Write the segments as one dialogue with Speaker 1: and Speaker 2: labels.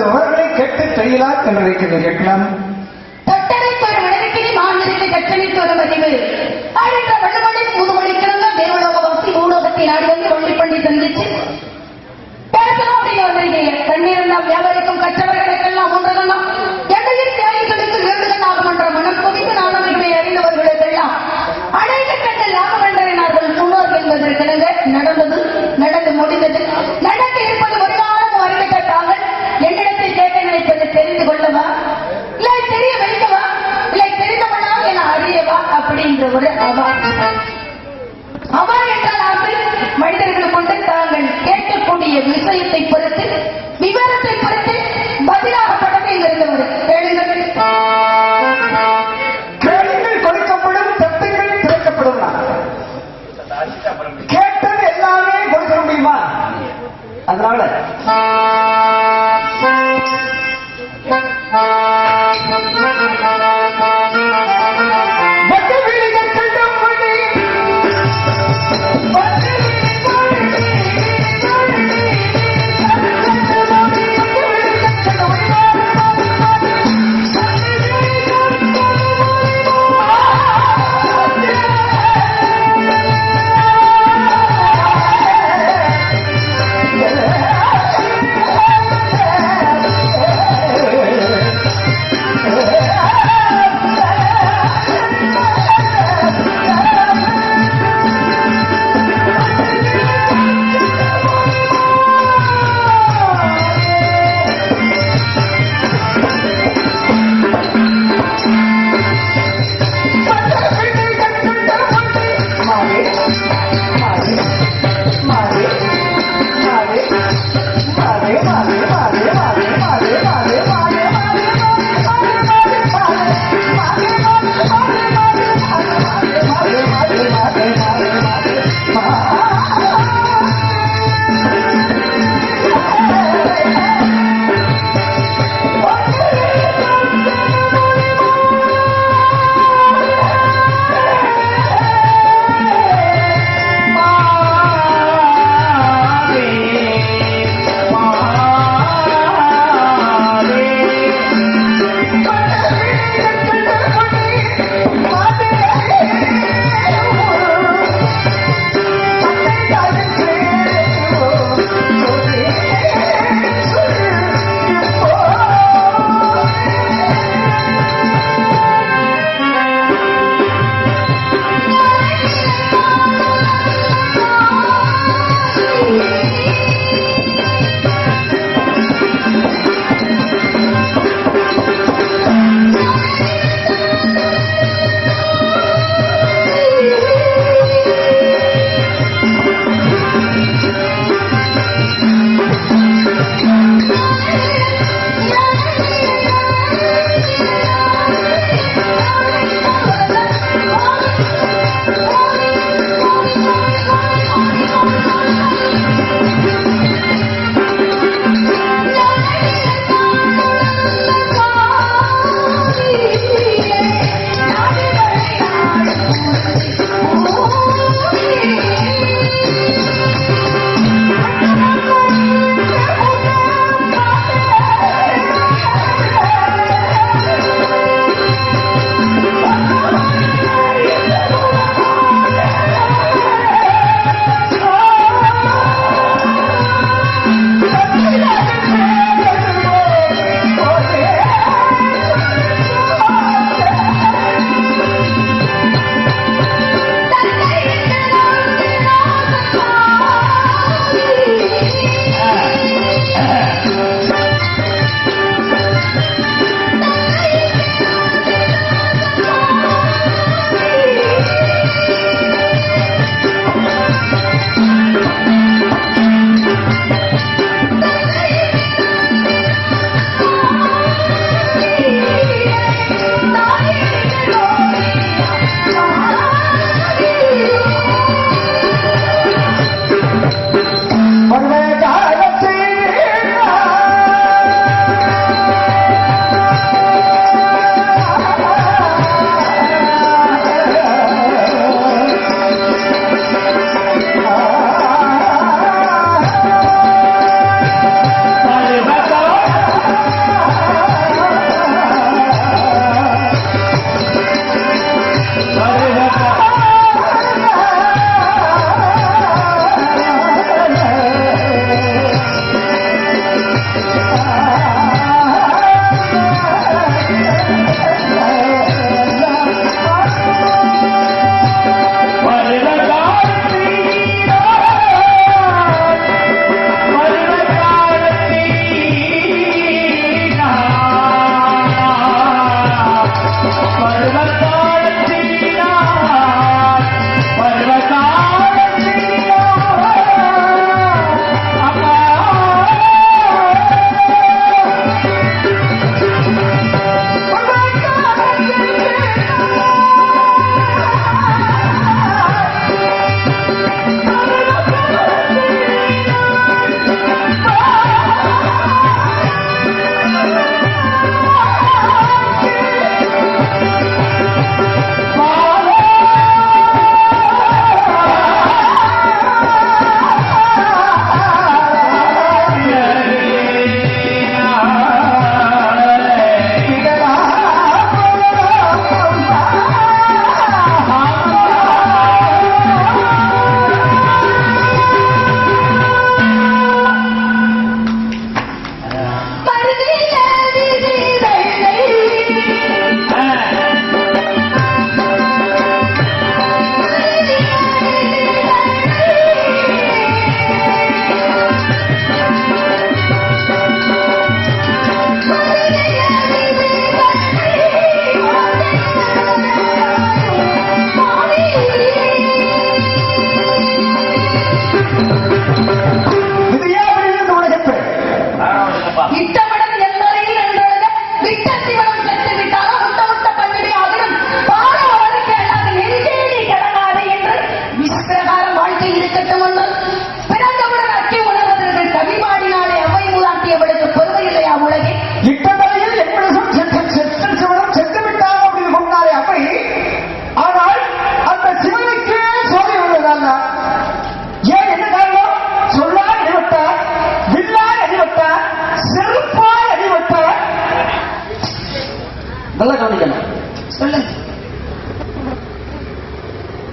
Speaker 1: தாங்களும் சில விவரங்களை கேட்டு தெரியலாம் என்று நினைக்கிறேன் கேட்கலாம்.
Speaker 2: மாநிலத்தை முதுமொழி கிடந்த தேவலோக வந்து வள்ளி பண்ணி வியாபாரிக்கும் கற்றவர்களுக்கெல்லாம் தியாகிகளுக்கு என்ற மனம் கொதித்து நாடகங்களை அறிந்தவர்களுக்கெல்லாம். அனைத்து கண்ட லாபகண்டறினார்கள் முன்னோர் நடந்தது நடந்து முடிந்தது. நடக்க ஒரு அவா. அவா என்றால் ஆசை. மனிதர்கள் கொண்டு தாங்கள் கேட்கக்கூடிய விஷயத்தை பொறுத்து விவரத்தை பொறுத்து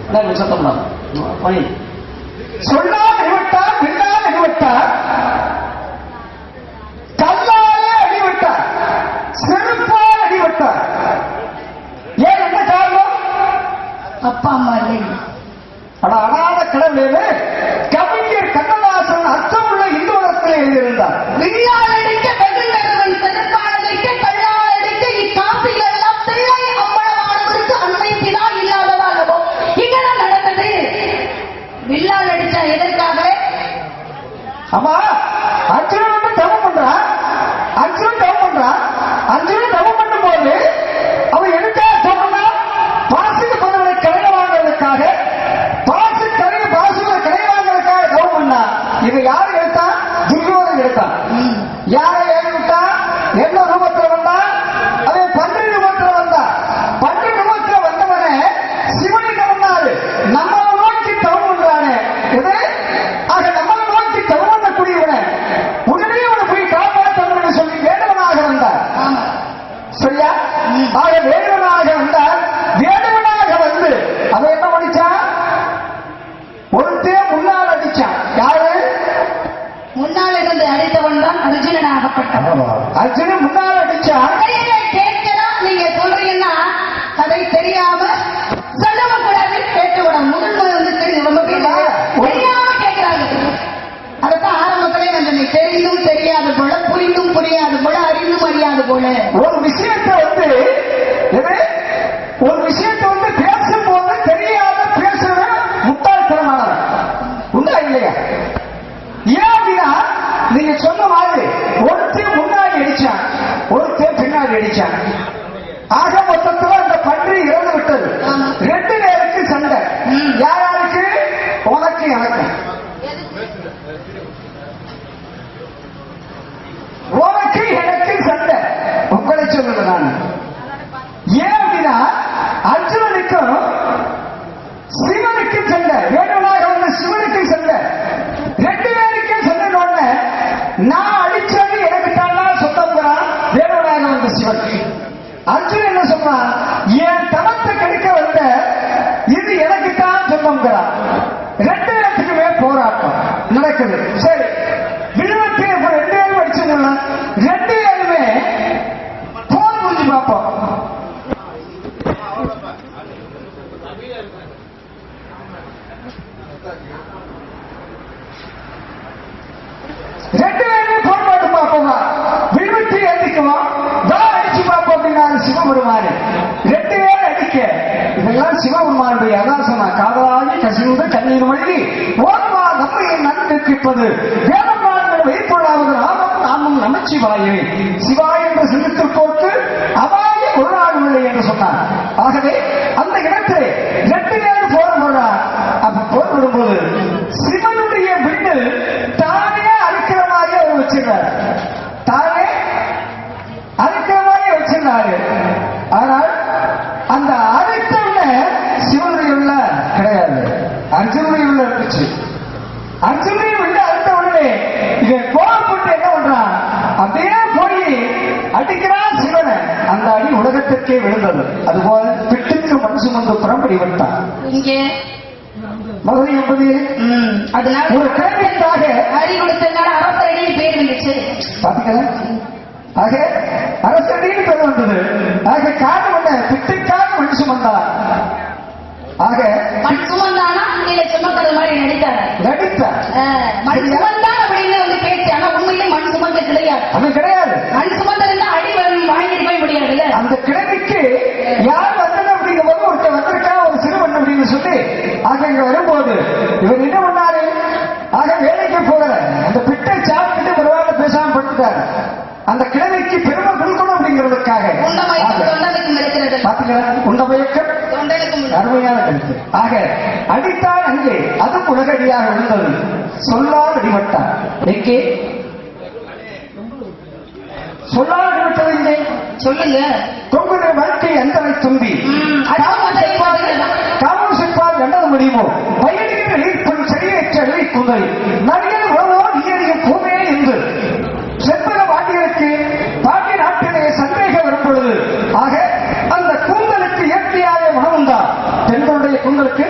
Speaker 1: அதான் சத்தம் தான் சொல்லால் அடிவிட்டார் பின்னால் அடிவிட்டார் கல்லாலே அடிவிட்டார் செருப்பால் அடிவிட்டார் ஏன் என்ன காரணம்?
Speaker 2: அப்பா அம்மா இல்லை.
Speaker 1: அட அனாத கடவுளே கவிஞர் கண்ணதாசன் அர்த்தமுள்ள இந்து மதத்தில் எழுதியிருந்தார்.
Speaker 2: வில்லால் 好吗？
Speaker 1: ஒரு விஷயத்தை வந்து? ஒரு விஷயத்தை வந்து பேசும்போது தெரியாத பேசுறது முட்டாள்தனமானவன் உண்டா இல்லையா ஏன் அப்படின்னா நீங்க சொன்ன மாதிரி ஒருத்தன் முன்னாடி அடிச்சான் ஒருத்தன் பின்னாடி அடிச்சான் ஆக மொத்தத்துல அந்த பன்றி இறந்து விட்டது. ரெண்டு பேருக்கு சண்டை
Speaker 2: ம்.
Speaker 1: யார் யாருக்கு உனக்கு எனக்கு உனக்கு எனக்கு சண்டை சொல்றேன் நான். ஏன் அப்படின்னா அர்ஜுனனுக்கும் சிவனுக்கும் சண்டை. வேணுவனாக வந்த சிவனுக்கும் சண்டை. ரெண்டு பேருக்கும் சண்டை உடனே நான் அடிச்சது எனக்கு தான் சொந்தங்கிறான் வேணுவனாக வந்த சிவன். அர்ஜுன் என்ன சொன்னான் ஏன் தனத்தை கெடுக்க வந்த இது எனக்கு தான் சொந்தங்கிறான் ரெண்டு இடத்துக்குமே போராட்டம் நடக்குது சரி விழுவத்தி இப்ப ரெண்டு பேரும் அடிச்சுங்களா ரெண்டு பேருமே போன் புரிஞ்சு பார்ப்போம் ரெண்டு பேருமே போன் போட்டு பார்ப்போமா விழுவத்தி எழுதிக்குவோம் வா அடிச்சு பார்ப்போம் அப்படின்னாரு சிவபெருமானு ரெண்டு பேரும் அடிக்க இதெல்லாம் சிவபெருமானுடைய அதான் சொன்னா காதலாகி கசிந்து கண்ணீர் மொழி ஓர்மா நம்மை நன்றிப்பது தேவன்மார்கள் வைத்துள்ளாவது நாமம் நாமும் நமச்சிவாயே. சிவாய் என்று சிந்தித்து போட்டு அபாய ஒரு நாள் இல்லை என்று சொன்னார். ஆகவே அந்த இடத்திலே ரெண்டு நேரம் போர் போடுறார் அப்ப போர் விடும்போது சிவனுடைய விண்ணு அடி உலகத்திற்கே விழுந்தது. அதுபோல பிட்டுக்கு மண் சுமந்து புறம்படி விட்டான்.
Speaker 2: இங்கே.
Speaker 1: மதுரை என்பது
Speaker 2: ம், அதனால
Speaker 1: ஒரு கேள்விக்காக
Speaker 2: அடி கொடுத்ததுனால அரசரடி பேர் வந்துச்சு
Speaker 1: பாத்தீங்களா ஆக அரசடின்னு பேர் வந்தது. ஆக காரணம் என்ன? பிட்டுக்காக மண் சுமந்தான் ஆக
Speaker 2: மண் சுமந்தானா இல்ல சுமக்கிறது மாதிரி நடித்தார் அஹ், மண் சுமந்தான் அப்படின்னு வந்து பேச்சு ஆனா உண்மையிலே மண் சுமந்த கிடையாது
Speaker 1: அவன் கிடையாது
Speaker 2: மண் சுமந்திருந்தா அடி வரும் வாங்கிட்டு போய் முடியாதுல்ல
Speaker 1: அந்த கிழமைக்கு யார் வந்தது அப்படிங்கும் போது ஒருத்தர் வந்திருக்கா ஒரு சிறுவன் அப்படின்னு சொல்லி ஆக இங்க வரும்போது இவர் என்ன பண்ணாரு? ஆக வேலைக்கு போகல. அந்த பிட்டை சாப்பிட்டுட்டு பரவாயில்ல பேசாம படுத்துட்டாரு. அந்த கிழமைக்கு பெருமை கொடுக்கணும் அப்படிங்கிறதுக்காக.
Speaker 2: உண்டமயக்கம்
Speaker 1: பாத்தீங்களா? உண்ட மயக்கம்
Speaker 2: தொண்டனுக்கும் உண்டு.
Speaker 1: அருமையான கருத்து. ஆக அடித்தால் அங்கே அதுவும் உலகடியாக விழுந்தது சொல்லால் அடிபட்டார். எங்கே? சொல்லால்
Speaker 2: சொல்லுங்க
Speaker 1: கொங்குடைய வாழ்க்கை எந்த தும்பி? காவல் சிப்பால் என்றது முடியுமோ? வயலில் ஈர்ப்பன் செடியேற்ற எல்லை குந்தை நடிகர் உழவோர் இயறிய பூமையே என்று செப்பன வாட்டியருக்கு பாண்டிய நாட்டிலே சந்தேகம் வரும் பொழுது ஆக அந்த கூந்தலுக்கு இயற்கையாக உணவுந்தா பெண்களுடைய கூந்தலுக்கு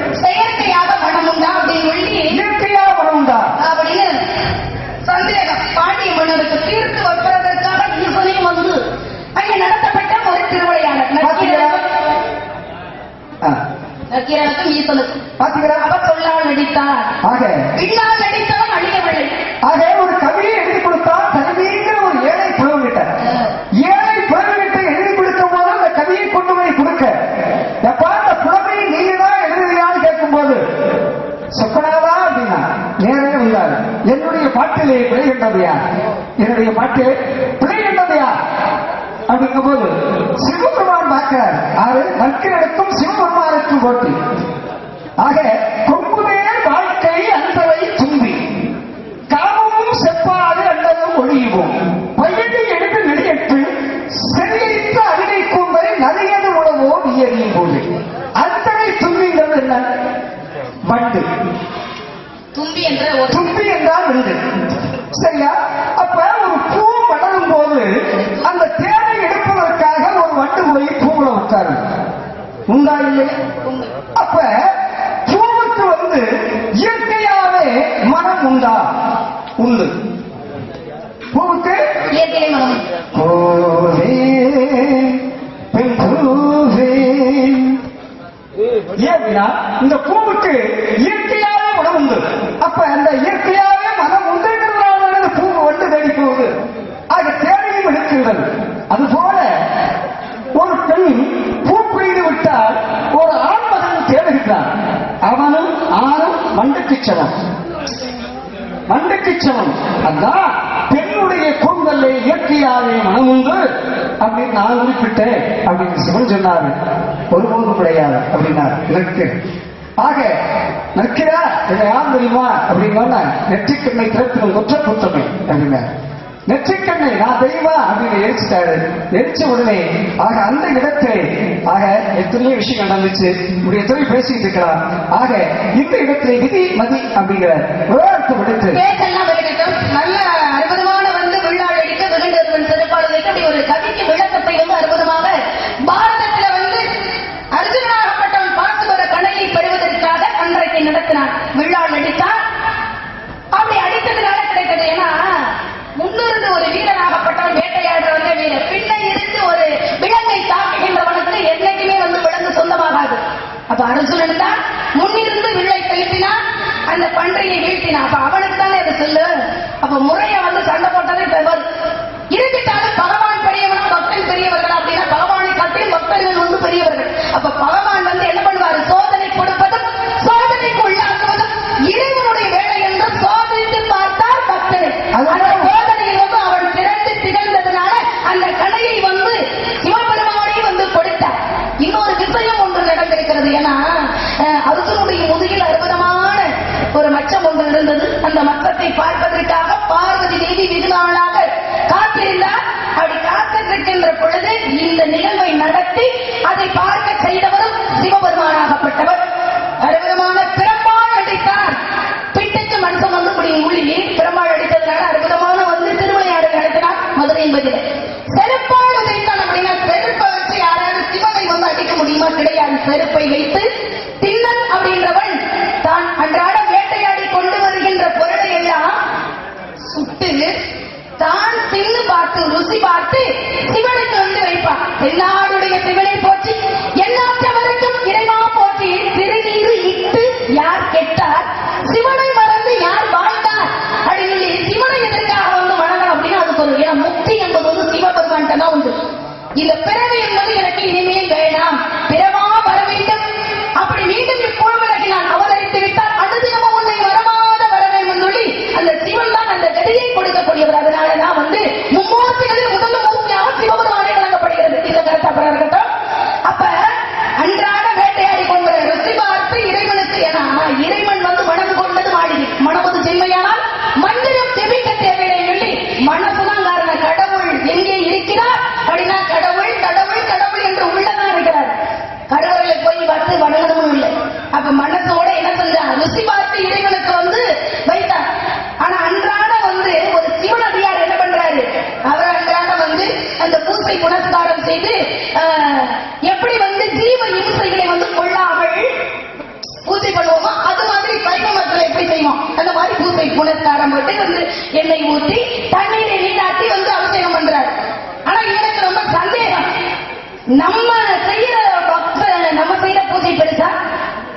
Speaker 2: நக்கீரனுக்கும் ஈசனுக்கும்
Speaker 1: பாத்தீங்களா?
Speaker 2: அவ சொல்லால் நடித்தார்.
Speaker 1: ஆக
Speaker 2: விண்ணால் நடித்தவன் அழியவில்லை.
Speaker 1: ஆக ஒரு கவியை எழுதி கொடுத்தா கல்விங்கிற ஒரு ஏழை புலவர்கிட்ட ஏழை புலவர்கிட்ட எழுதி கொடுக்கும் போது அந்த கவியை கொண்டு போய் கொடுக்க. எப்பா அந்த புலமையை நீங்க தான் எழுதுறியான்னு கேட்கும்போது சொக்கனாதா அப்படின்னா நேரே வந்தார் என்னுடைய பாட்டிலே பிழை கண்டது யார் என்னுடைய பாட்டிலே பிழை கண்டது யார் அப்படிங்கும் போது சிவபெருமான் பார்க்கிறார். ஆறு நற்கிரனுக்கும் சிவபெருமானுக்கும் போட்டி ஆக கொம்புமே வாழ்க்கை அன்பவை தும்பி காமமும் செப்பாது அல்லதும் ஒழியுவோம். பையனை எடுத்து நெடியட்டு செடியடித்த அருகை கூம்பரை நலியது உணவோ நீயறியும் போது அத்தனை தும்பிங்கிறது என்ன? வண்டு.
Speaker 2: தும்பி என்ற
Speaker 1: தும்பி என்றால் வண்டு சரியா அப்ப ஒரு பூ மலரும் போது அந்த தேனை எடுப்பதற்காக ஒரு வண்டு போய் பூவுல உட்காரும் உண்டா இல்லையா. அப்ப பூவுக்கு வந்து இயற்கையாவே மனம் உண்டா? உண்டு. பூவுக்கு
Speaker 2: இயற்கையிலே மனம்
Speaker 1: பூவே பெண் பூவே இந்த பூவுக்கு இயற்கையாவே மனம் உண்டு அப்ப அந்த இயற்கையாவே மனம் உண்டுங்கிறதுனால அந்த பூ வந்து தேடி போகுது ஆக தேவையும் எடுக்கிறது அது போல ஒரு பெண் பூ பிடித்து விட்டால் ஒரு ஆண் மகன் தேடுகிறான் அவனும் ஆணும் மண்டுக்கு சமம் மண்டுக்கு சமம் அதான் பெண்ணுடைய கூந்தல்ல இயற்கையாவே மனம் உண்டு அப்படின்னு நான் குறிப்பிட்டேன் அப்படின்னு சிவன் சொன்னாரு. ஒருபோதும் கிடையாது அப்படின்னார். இதற்கு ஆக நற்கிறா இதை யார் தெரியுமா? அப்படின்னா நெற்றிக்கண்ணை திறப்பினும் ஒற்ற புத்தமை அப்படின்னாரு. நெற்றிக்கண்ணை நான் தெய்வா அப்படின்னு எரிச்சிட்டாரு. எரிச்ச உடனே ஆக அந்த இடத்திலே ஆக எத்தனையோ விஷயம் நடந்துச்சு. இப்படி எத்தனையோ பேசிட்டு இருக்கிறார். ஆக இந்த இடத்திலே விதி மதி அப்படிங்கிற விவாதத்தை விடுத்து
Speaker 2: நல்ல அற்புதமான வந்து விழாள் அடிக்க விகண்டவன் சிறப்பாடு வைக்க அப்படி ஒரு கவிக்கு விளக்கத்தை வந்து அற்புதமாக பாரதத்துல வந்து அர்ஜுனாகப்பட்டவன் பார்த்து வர கணையை பெறுவதற்காக அன்றைக்கு நடத்தினான் விழாள் அடித்தான் அப்படி அடித்ததுனால கிடைத்தது ஏன்னா முன்னிருந்து ஒரு வீரனாகப்பட்டவன் வேட்டையாடுறவங்க வீரர் பின்ன இருந்து ஒரு விலங்கை தாக்குகின்றவனுக்கு என்னைக்குமே வந்து விலங்கு சொந்தமாகாது அப்ப அர்ஜுனன் முன்னிருந்து வில்லை செலுத்தினான் அந்த பன்றியை வீழ்த்தினான். அப்ப அவனுக்கு தானே அது சொல்லு? அப்ப முறைய வந்து சண்டை பார்ப்பதற்காக பார்வதி தேவி வெகு நாளாக காத்திருந்தார் அப்படி காத்திருக்கின்ற பொழுது இந்த நிகழ்வை நடத்தி அதை பார்க்க செய்தவரும் சிவபெருமானாகப்பட்டவர். அற்புதமான பிறப்பால் அடித்தார். பிட்டுக்கு மனுஷன் வந்து இப்படி உள்ளி பெருமாள் அடித்ததுனால அற்புதமான வந்து திருவிளையாடல் நடத்தினார் மதுரை என்பதில் செருப்பால் உதைத்தான் அப்படின்னா செருப்பை வச்சு யாராவது சிவனை வந்து அடிக்க முடியுமா? கிடையாது. செருப்பை வைத்து பார்த்து இவனுக்கு சிவனுக்கு வந்து வைப்பான். எல்லாரும் வந்து எண்ணெய் ஊற்றி தண்ணீரை நீராட்டி வந்து அபிஷேகம் பண்றாரு. ஆனா எனக்கு ரொம்ப சந்தேகம். நம்ம செய்யற பக்த நம்ம செய்யற பூஜை பெருசா?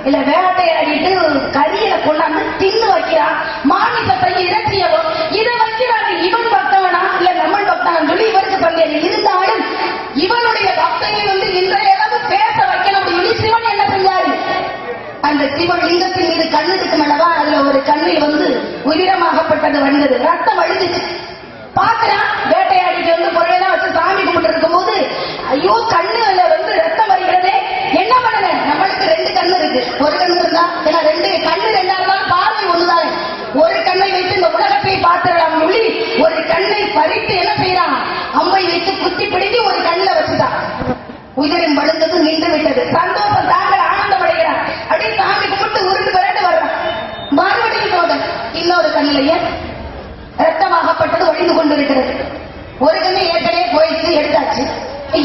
Speaker 2: இல்ல வேட்டையாடிட்டு கரியில கொண்டாந்து தின்னு வைக்கிறான் மாமிசத்தை இறைச்சியவோ இதை வைக்கிறாங்க இவன் பக்தவனா? இல்ல நம்ம பக்தவன் சொல்லி இவருக்கு சந்தேகம். இருந்தாலும் இவனுடைய சிங்கத்தின் மீது கண்ணுக்கு அல்லவா அதுல ஒரு கண்ணில் வந்து உயிரமாகப்பட்டது வந்தது ரத்தம் வழிஞ்சுச்சு பாக்குறான் வேட்டையாடிட்டு வந்து பொருளெல்லாம் வச்சு சாமி கும்பிட்டு இருக்கும்போது ஐயோ கண்ணுல வந்து ரத்தம் வருகிறதே என்ன பண்ணுங்க நம்மளுக்கு ரெண்டு கண்ணு இருக்கு ஒரு கண்ணு இருந்தா ஏன்னா ரெண்டு கண்ணு ரெண்டா இருந்தாலும் பார்வை ஒண்ணுதானே ஒரு கண்ணை வைத்து இந்த உலகத்தை பார்த்துடலாம் சொல்லி ஒரு கண்ணை பறித்து என்ன செய்யறான் அம்பை வைத்து குத்தி பிடித்து ஒரு கண்ணில் வச்சுட்டான் உயிரின் வழுந்தது நின்று விட்டது சந்தோஷம் தாங்கள் ஆனந்தம் அடைகிறார் அப்படியே சாமி கும்பிட்டு உருண்டு விரண்டு வர்றான் மறுபடியும் சோதனை இன்னொரு கண்ணிலேயே ரத்தமாகப்பட்டது இருக்கிறது ஒரு கண்ணு ஏற்கனவே போயிடுச்சு எடுத்தாச்சு.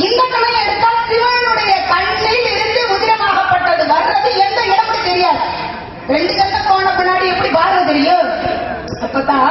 Speaker 2: இந்த கண்ணை எடுத்தால் சிவனுடைய கண்ணில் இருந்து உதிரமாகப்பட்டது. வர்றது எந்த இடமும் தெரியாது. ரெண்டு கண்ணை போன பின்னாடி எப்படி பாருங்க தெரியும்? அப்பதான்